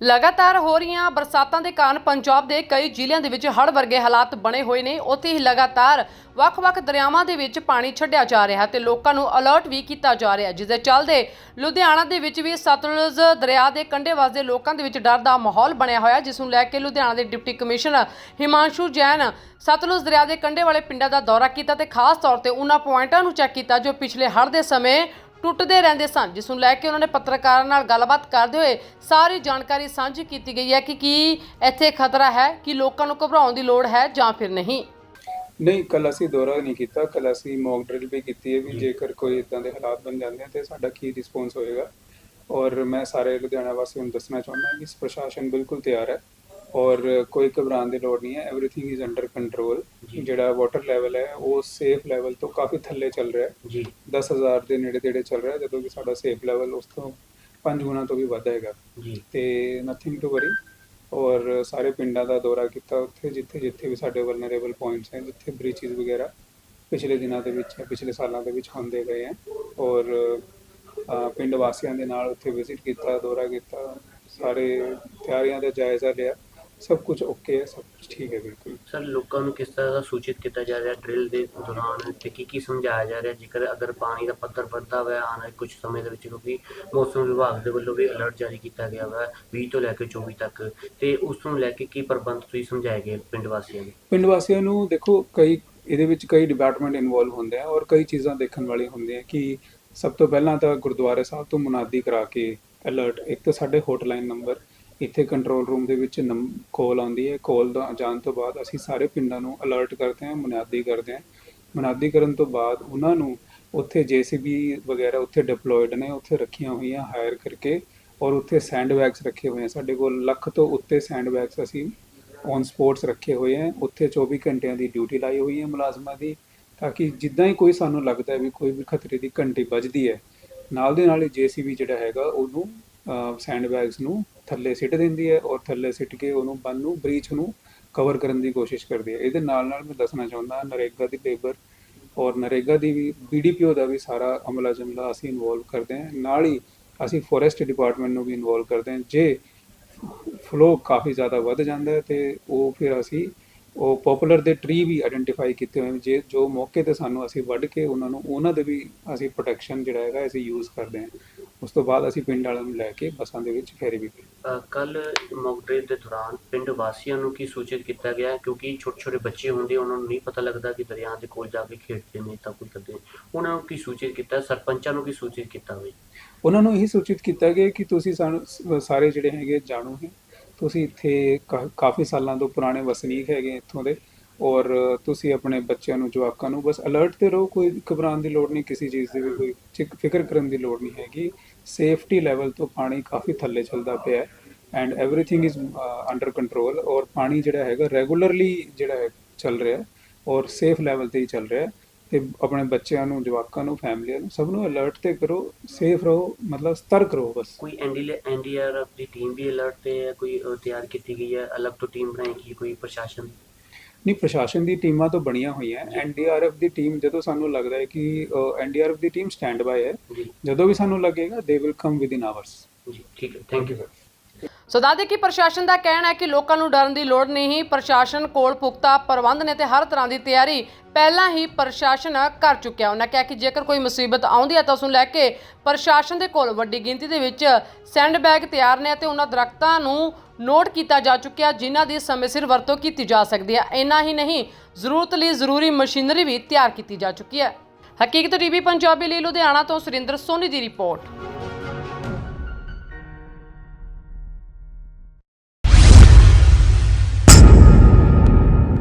ਲਗਾਤਾਰ ਹੋ ਰਹੀਆਂ ਬਰਸਾਤਾਂ ਦੇ ਕਾਰਨ ਪੰਜਾਬ ਦੇ ਕਈ ਜ਼ਿਲ੍ਹਿਆਂ ਦੇ ਵਿੱਚ ਹੜ੍ਹ ਵਰਗੇ ਹਾਲਾਤ ਬਣੇ ਹੋਏ ਨੇ। ਉੱਥੇ ਹੀ ਲਗਾਤਾਰ ਵੱਖ-ਵੱਖ ਦਰਿਆਵਾਂ ਦੇ ਵਿੱਚ ਪਾਣੀ ਛੱਡਿਆ ਜਾ ਰਿਹਾ ਤੇ ਲੋਕਾਂ ਨੂੰ ਅਲਰਟ ਵੀ ਕੀਤਾ ਜਾ ਰਿਹਾ, ਜਿਸ ਦੇ ਚੱਲਦੇ ਲੁਧਿਆਣਾ ਦੇ ਵਿੱਚ ਵੀ ਸਤਲੁਜ ਦਰਿਆ ਦੇ ਕੰਢੇ ਵਸਦੇ ਲੋਕਾਂ ਦੇ ਵਿੱਚ ਡਰ ਦਾ ਮਾਹੌਲ ਬਣਿਆ ਹੋਇਆ, ਜਿਸ ਨੂੰ ਲੈ ਕੇ ਲੁਧਿਆਣਾ ਦੇ ਡਿਪਟੀ ਕਮਿਸ਼ਨਰ ਹਿਮਾਂਸ਼ੂ ਜੈਨ ਸਤਲੁਜ ਦਰਿਆ ਦੇ ਕੰਢੇ ਵਾਲੇ ਪਿੰਡਾਂ ਦਾ ਦੌਰਾ ਕੀਤਾ ਤੇ ਖਾਸ ਤੌਰ ਤੇ ਉਹਨਾਂ ਪੁਆਇੰਟਾਂ ਨੂੰ ਚੈੱਕ ਕੀਤਾ, ਜੋ ਪਿਛਲੇ ਹੜ੍ਹ ਦੇ ਸਮੇਂ ਟੁੱਟਦੇ ਰਹਿੰਦੇ ਸਨ ਜਿਸ ਨੂੰ ਲੈ ਕੇ ਉਹਨਾਂ ਨੇ ਪੱਤਰਕਾਰਾਂ ਨਾਲ ਗੱਲਬਾਤ ਕਰਦੇ ਹੋਏ ਸਾਰੀ ਜਾਣਕਾਰੀ ਸਾਂਝੀ ਕੀਤੀ ਗਈ ਹੈ ਕਿ ਕੀ ਇੱਥੇ ਖਤਰਾ ਹੈ ਕਿ ਲੋਕਾਂ ਨੂੰ ਘਬਰਾਉਣ ਦੀ ਲੋੜ ਹੈ ਜਾਂ ਫਿਰ ਨਹੀਂ। ਨਹੀਂ ਕੱਲ ਅਸੀਂ ਦੌਰਾ ਨਹੀਂ ਕੀਤਾ ਕੱਲ ਅਸੀਂ ਮੌਕ ਡਰਿਲ ਵੀ ਕੀਤੀ ਹੈ ਵੀ ਜੇਕਰ ਕੋਈ ਇਦਾਂ ਦੇ ਹਾਲਾਤ ਬਣ ਜਾਂਦੇ ਆ ਤੇ ਸਾਡਾ ਕੀ ਰਿਸਪੌਂਸ ਹੋਏਗਾ। ਔਰ ਮੈਂ ਸਾਰੇ ਲੁਧਿਆਣਾ ਵਾਸੀਆਂ ਨੂੰ ਦੱਸਣਾ ਚਾਹੁੰਦਾ ਕਿ ਪ੍ਰਸ਼ਾਸਨ ਬਿਲਕੁਲ ਤਿਆਰ ਹੈ। ਔਰ ਕੋਈ ਘਬਰਾਉਣ ਦੀ ਲੋੜ ਨਹੀਂ ਹੈ एवरीथिंग ਇਜ਼ ਅੰਡਰ ਕੰਟਰੋਲ ਜਿਹੜਾ ਵਾਟਰ ਲੈਵਲ ਹੈ ਉਹ ਸੇਫ ਲੈਵਲ ਤੋਂ ਕਾਫੀ ਥੱਲੇ ਚੱਲ ਰਿਹਾ ਹੈ ਜੀ 10000 ਦੇ ਨੇੜੇ ਤੇੜੇ ਚੱਲ ਰਿਹਾ ਹੈ, ਜਦੋਂ ਕਿ ਸਾਡਾ ਸੇਫ ਲੈਵਲ ਉਸ ਤੋਂ 5 ਗੁਣਾ ਤੋਂ ਵੀ ਵੱਧ ਹੈਗਾ ਜੀ ਤੇ ਨਥਿੰਗ ਟੂ ਵਰੀ ਔਰ ਸਾਰੇ ਪਿੰਡਾਂ ਦਾ ਦੌਰਾ ਕੀਤਾ ਉੱਥੇ ਜਿੱਥੇ ਜਿੱਥੇ ਵੀ ਸਾਡੇ ਵਲਨਰੇਬਲ ਪੁਆਇੰਟਸ ਹੈ ਜਿੱਥੇ ਬ੍ਰੀਚਿਸ ਵਗੈਰਾ ਪਿਛਲੇ ਦਿਨਾਂ ਦੇ ਵਿੱਚ ਜਾਂ ਪਿਛਲੇ ਸਾਲਾਂ ਦੇ ਵਿੱਚ ਹੁੰਦੇ ਗਏ ਹੈ ਔਰ ਅ, ਪਿੰਡ ਵਾਸੀਆਂ ਦੇ ਨਾਲ ਉੱਥੇ ਵਿਜ਼ਿਟ ਕੀਤਾ ਦੌਰਾ ਕੀਤਾ ਸਾਰੇ ਤਿਆਰੀਆਂ ਦਾ ਜਾਇਜ਼ਾ ਲਿਆ ਸਭ ਕੁਝ ਓਕੇ ਹੈ ਸਭ ਕੁਝ ਠੀਕ ਹੈ ਬਿਲਕੁਲ। ਸਰ ਲੋਕਾਂ ਨੂੰ ਕਿਸ ਤਰ੍ਹਾਂ ਦਾ ਸੂਚਿਤ ਕੀਤਾ ਜਾ ਰਿਹਾ ਡਰਿਲ ਦੇ ਦੌਰਾਨ ਤੇ ਕੀ ਕੀ ਸਮਝਾਇਆ ਜਾ ਰਿਹਾ? ਜੇਕਰ ਅਗਰ ਪਾਣੀ ਦਾ ਪੱਧਰ ਵੱਧਦਾ ਹੋਇਆ ਆਉਣ ਵਾਲੇ ਕੁਝ ਸਮੇਂ ਦੇ ਵਿੱਚ ਕਿਉਂਕਿ ਮੌਸਮ ਵਿਭਾਗ ਦੇ ਵੱਲੋਂ ਵੀ ਅਲਰਟ ਜਾਰੀ ਕੀਤਾ ਗਿਆ ਵਾ 20 ਤੋਂ ਲੈ ਕੇ 24 ਤੱਕ ਤੇ ਉਸ ਨੂੰ ਲੈ ਕੇ ਕੀ ਪ੍ਰਬੰਧ ਤੁਸੀਂ ਸਮਝਾਏ ਗਏ ਪਿੰਡ ਵਾਸੀਆਂ ਨੂੰ? ਪਿੰਡ ਵਾਸੀਆਂ ਨੂੰ ਦੇਖੋ ਕਈ ਇਹਦੇ ਵਿੱਚ ਕਈ ਡਿਪਾਰਟਮੈਂਟ ਇਨਵੋਲਵ ਹੁੰਦੇ ਆ ਔਰ ਕਈ ਚੀਜ਼ਾਂ ਦੇਖਣ ਵਾਲੀਆਂ ਹੁੰਦੀਆਂ ਕਿ ਸਭ ਤੋਂ ਪਹਿਲਾਂ ਤਾਂ ਗੁਰਦੁਆਰੇ ਸਾਹਿਬ ਤੋਂ ਮੁਨਾਦੀ ਕਰਾ ਕੇ ਅਲਰਟ ਇੱਕ ਤਾਂ ਸਾਡੇ ਹੌਟਲਾਈਨ ਨੰਬਰ ਇੱਥੇ ਕੰਟਰੋਲ ਰੂਮ ਦੇ ਵਿੱਚ ਕਾਲ ਆਉਂਦੀ ਹੈ। ਕੋਲ ਦਾ ਜਾਣ ਤੋਂ ਬਾਅਦ ਅਸੀਂ ਸਾਰੇ ਪਿੰਡਾਂ ਨੂੰ ਅਲਰਟ ਕਰਦੇ ਹਾਂ, ਮੁਨਾਦੀ ਕਰਦੇ ਹਾਂ। ਮੁਨਾਦੀ ਕਰਨ ਤੋਂ ਬਾਅਦ ਉਹਨਾਂ ਨੂੰ ਉੱਥੇ ਜੀਸੀਬੀ ਵਗੈਰਾ ਉੱਥੇ ਡਿਪਲੋਇਡ ਨੇ, ਉੱਥੇ ਰੱਖੀਆਂ ਹੋਈਆਂ ਹਾਇਰ ਕਰਕੇ ਔਰ ਉੱਥੇ ਸੈਂਡ ਬੈਗਸ ਰੱਖੇ ਹੋਏ ਆ। ਸਾਡੇ ਕੋਲ ਲੱਖ ਤੋਂ ਉੱਤੇ ਸੈਂਡ ਬੈਗਸ ਅਸੀਂ ਔਨ ਸਪੋਰਟਸ ਰੱਖੇ ਹੋਏ ਹੈ ਉੱਥੇ 24 ਘੰਟਿਆਂ ਦੀ ਡਿਊਟੀ ਲਾਈ ਹੋਈ ਹੈ ਮੁਲਾਜ਼ਮਾਂ ਦੀ, ਤਾਂ ਕਿ ਜਿੱਦਾਂ ਹੀ ਕੋਈ ਸਾਨੂੰ ਲੱਗਦਾ ਹੈ ਵੀ ਕੋਈ ਵੀ ਖਤਰੇ ਦੀ ਘੰਟੀ ਵੱਜਦੀ ਹੈ, ਨਾਲ ਦੇ ਨਾਲ ਹੀ ਜੀਸੀਬੀ ਜਿਹੜਾ ਹੈਗਾ, ਉਹਨੂੰ ਸੈਂਡ ਬੈਗਸ ਨੂੰ ਥੱਲੇ ਸਿੱਟ ਦਿੰਦੀ ਹੈ ਔਰ ਥੱਲੇ ਸਿੱਟ ਕੇ ਉਹਨੂੰ ਬੰਨ ਨੂੰ, ਬ੍ਰੀਚ ਨੂੰ ਕਵਰ ਕਰਨ ਦੀ ਕੋਸ਼ਿਸ਼ ਕਰਦੀ ਹੈ। ਇਹਦੇ ਨਾਲ ਨਾਲ ਮੈਂ ਦੱਸਣਾ ਚਾਹੁੰਦਾ, ਨਰੇਗਾ ਦੀ ਲੇਬਰ ਔਰ ਨਰੇਗਾ ਦੀ ਵੀ ਬੀਡੀਪੀਓ ਦਾ ਵੀ ਸਾਰਾ ਅਮਲਾ ਜਮਲਾ ਅਸੀਂ ਇਨਵੋਲਵ ਕਰਦੇ ਹਾਂ। ਨਾਲ ਹੀ ਅਸੀਂ ਫੋਰੈਸਟ ਡਿਪਾਰਟਮੈਂਟ ਨੂੰ ਵੀ ਇਨਵੋਲਵ ਕਰਦੇ ਹਾਂ। ਜੇ ਫਲੋ ਕਾਫੀ ਜ਼ਿਆਦਾ ਵੱਧ ਜਾਂਦਾ ਹੈ ਤੇ ਉਹ ਫਿਰ ਅਸੀਂ ਉਹ ਪਪੂਲਰ ਦੇ ਟਰੀ ਵੀ ਆਇਡੈਂਟੀਫਾਈ ਕੀਤੇ ਹੋਏ ਜੇ ਜੋ ਮੌਕੇ ਤੇ ਸਾਨੂੰ ਅਸੀਂ ਵੱਢ ਕੇ ਉਹਨਾਂ ਨੂੰ, ਉਹਨਾਂ ਦੇ ਵੀ ਅਸੀਂ ਪ੍ਰੋਟੈਕਸ਼ਨ ਜਿਹੜਾ ਹੈਗਾ ਅਸੀਂ ਯੂਜ਼ ਕਰਦੇ ਹਾਂ। ਉਸ ਤੋਂ ਬਾਅਦ ਅਸੀਂ ਪਿੰਡ ਵਾਲਿਆਂ ਨੂੰ ਲੈ ਕੇ ਬੱਸਾਂ ਦੇ ਵਿੱਚ ਫੇਰੀ ਵੀ ਕੀਤੀ। ਕੱਲ ਮੌਕ ਡਰਿਲ ਦੇ ਦੌਰਾਨ ਪਿੰਡ ਵਾਸੀਆਂ ਨੂੰ ਕੀ ਸੂਚਿਤ ਕੀਤਾ ਗਿਆ ਹੈ? ਕਿਉਂਕਿ ਛੋਟੇ ਛੋਟੇ ਬੱਚੇ ਹੁੰਦੇ ਉਹਨਾਂ ਨੂੰ ਨਹੀਂ ਪਤਾ ਲੱਗਦਾ ਕਿ ਦਰਿਆ ਦੇ ਕੋਲ ਜਾ ਕੇ ਖੇਡਦੇ ਨੇ ਤਾਂ ਕੁਝ ਕਰਦੇ ਨੇ। ਉਹਨਾਂ ਨੂੰ ਕੀ ਸੂਚਿਤ ਕੀਤਾ ਸਰਪੰਚਾਂ ਨੂੰ ਕੀ ਸੂਚਿਤ ਕੀਤਾ ਹੋਵੇ ਉਹਨਾਂ ਨੂੰ ਇਹ ਸੂਚਿਤ ਕੀਤਾ ਗਿਆ ਕਿ ਤੁਸੀਂ ਸਾਨੂੰ ਸ- ਸਾਰੇ ਜਿਹੜੇ ਹੈਗੇ ਜਾਣੂ ਹੈ ਤੁਸੀਂ ਇੱਥੇ ਕਾ- ਕਾਫੀ ਸਾਲਾਂ ਤੋਂ ਪੁਰਾਣੇ ਵਸਨੀਕ ਹੈਗੇ ਇੱਥੋਂ ਦੇ ਔਰ ਤੁਸੀਂ ਆਪਣੇ ਬੱਚਿਆਂ ਨੂੰ ਜਵਾਕਾਂ ਨੂੰ ਬਸ ਅਲਰਟ ਤੇ ਰਹੋ ਕੋਈ ਘਬਰਾਉਣ ਦੀ ਲੋੜ ਨਹੀਂ ਕਿਸੇ ਚੀਜ਼ ਦੀ ਵੀ ਕੋਈ ਚਿਕ- ਫਿਕਰ ਕਰਨ ਦੀ ਲੋੜ ਨਹੀਂ ਹੈਗੀ ਸੇਫਟੀ ਲੈਵਲ ਤੋਂ ਪਾਣੀ ਕਾਫੀ ਥੱਲੇ ਚੱਲਦਾ ਪਿਆ ਹੈ and everything is under control ਔਰ ਪਾਣੀ ਜਿਹੜਾ ਹੈਗਾ ਰੈਗੂਲਰਲੀ ਜਿਹੜਾ ਹੈ ਚੱਲ ਰਿਹਾ ਹੈ ਔਰ ਸੇਫ ਲੈਵਲ ਤੇ ਹੀ ਚੱਲ ਰਿਹਾ ਹੈ ਤੇ ਆਪਣੇ ਬੱਚਿਆਂ ਨੂੰ ਜਵਾਕਾਂ ਨੂੰ ਫੈਮਲੀਆਂ ਨੂੰ ਸਭ ਨੂੰ ਅਲਰਟ ਤੇ ਕਰੋ ਸੇਫ ਰਹੋ ਮਤਲਬ ਸਤਰਕ ਰਹੋ ਬਸ ਕੋਈ ਐਨਡੀਆਰਐਫ ਦੀ ਟੀਮ ਵੀ ਅਲਰਟ ਤੇ ਹੈ ਕੋਈ ਅ, ਤਿਆਰ ਕੀਤੀ ਗਈ ਹੈ ਅਲੱਗ ਤੋਂ ਟੀਮ ਬਣਾਈ ਗਈ ਕੋਈ ਪ੍ਰਸ਼ਾਸਨ ਨਹੀਂ ਪ੍ਰਸ਼ਾਸਨ ਦੀ ਟੀਮਾਂ ਤਾਂ ਬਣੀਆਂ ਹੋਈਆਂ ਐਨਡੀਆਰਐਫ ਦੀ ਟੀਮ ਜਦੋਂ ਸਾਨੂੰ ਲੱਗਦਾ ਹੈ ਕਿ ਐਨਡੀਆਰਐਫ ਦੀ ਟੀਮ ਸਟੈਂਡ ਬਾਈ ਹੈ ਜਦੋਂ ਵੀ ਸਾਨੂੰ ਲੱਗੇਗਾ they will come within hours ਜੀ ਠੀਕ ਹੈ। ਥੈਂਕ ਯੂ ਸਰ ਸੋ ਦੱਸਦੇ ਕਿ ਪ੍ਰਸ਼ਾਸਨ ਦਾ ਕਹਿਣਾ ਹੈ ਕਿ ਲੋਕਾਂ ਨੂੰ ਡਰਨ ਦੀ ਲੋੜ ਨਹੀਂ। ਪ੍ਰਸ਼ਾਸਨ ਕੋਲ ਪੁਖਤਾ ਪ੍ਰਬੰਧ ਨੇ ਤੇ ਹਰ ਤਰ੍ਹਾਂ ਦੀ ਤਿਆਰੀ ਪਹਿਲਾਂ ਹੀ ਪ੍ਰਸ਼ਾਸਨ ਕਰ ਚੁੱਕਿਆ ਉਹਨਾਂ ਕਿਹਾ ਕਿ ਜੇਕਰ ਕੋਈ ਮੁਸੀਬਤ ਆਉਂਦੀ ਹੈ ਤਾਂ ਉਸ ਨੂੰ ਲੈ ਕੇ ਪ੍ਰਸ਼ਾਸਨ ਦੇ ਕੋਲ ਵੱਡੀ ਗਿਣਤੀ ਦੇ ਵਿੱਚ ਸੈਂਡਬੈਗ ਤਿਆਰ ਨੇ ਅਤੇ ਉਹਨਾਂ ਦਰਖਤਾਂ ਨੂੰ ਨੋਟ ਕੀਤਾ ਜਾ ਚੁੱਕਿਆ ਜਿਨ੍ਹਾਂ ਦੀ ਸਮੇਂ ਸਿਰ ਵਰਤੋਂ ਕੀਤੀ ਜਾ ਸਕਦੀ ਹੈ। ਇੰਨਾ ਹੀ ਨਹੀਂ, ਜ਼ਰੂਰਤ ਲਈ ਜ਼ਰੂਰੀ ਮਸ਼ੀਨਰੀ ਵੀ ਤਿਆਰ ਕੀਤੀ ਜਾ ਚੁੱਕੀ ਹੈ। ਹਕੀਕਤ ਟੀਵੀ ਪੰਜਾਬੀ ਲਈ ਲੁਧਿਆਣਾ ਤੋਂ ਸੁਰਿੰਦਰ ਸੋਨੀ ਦੀ ਰਿਪੋਰਟ।